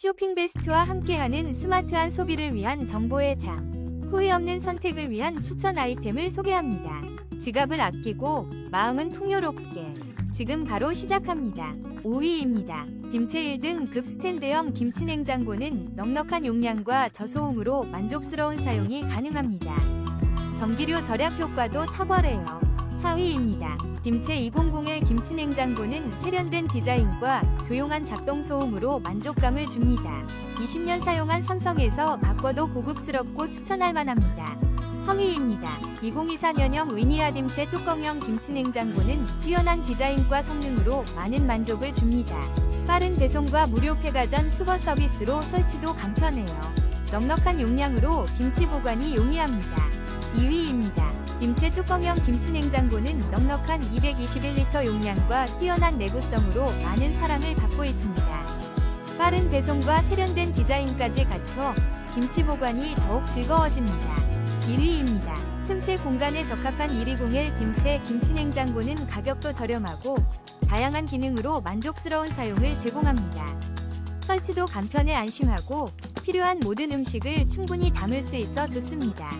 쇼핑 베스트와 함께하는 스마트한 소비를 위한 정보의 장. 후회 없는 선택을 위한 추천 아이템을 소개합니다. 지갑을 아끼고 마음은 풍요롭게. 지금 바로 시작합니다. 5위입니다. 김치 1등 급 스탠드형 김치 냉장고는 넉넉한 용량과 저소음으로 만족스러운 사용이 가능합니다. 전기료 절약 효과도 탁월해요. 4위입니다. 김채 200의 김치 냉장고는 세련된 디자인과 조용한 작동 소음으로 만족감을 줍니다. 20년 사용한 삼성에서 바꿔도 고급스럽고 추천할 만합니다. 3위입니다. 2024년형 위니아 딤체 뚜껑형 김치 냉장고는 뛰어난 디자인과 성능으로 많은 만족을 줍니다. 빠른 배송과 무료 폐가전 수거 서비스로 설치도 간편해요. 넉넉한 용량으로 김치 보관이 용이합니다. 2위입니다. 김치 뚜껑형 김치 냉장고는 넉넉한 221리터 용량과 뛰어난 내구성으로 많은 사랑을 받고 있습니다. 빠른 배송과 세련된 디자인까지 갖춰 김치 보관이 더욱 즐거워집니다. 1위입니다. 틈새 공간에 적합한 120L 김치 김치 냉장고는 가격도 저렴하고 다양한 기능으로 만족스러운 사용을 제공합니다. 설치도 간편해 안심하고 필요한 모든 음식을 충분히 담을 수 있어 좋습니다.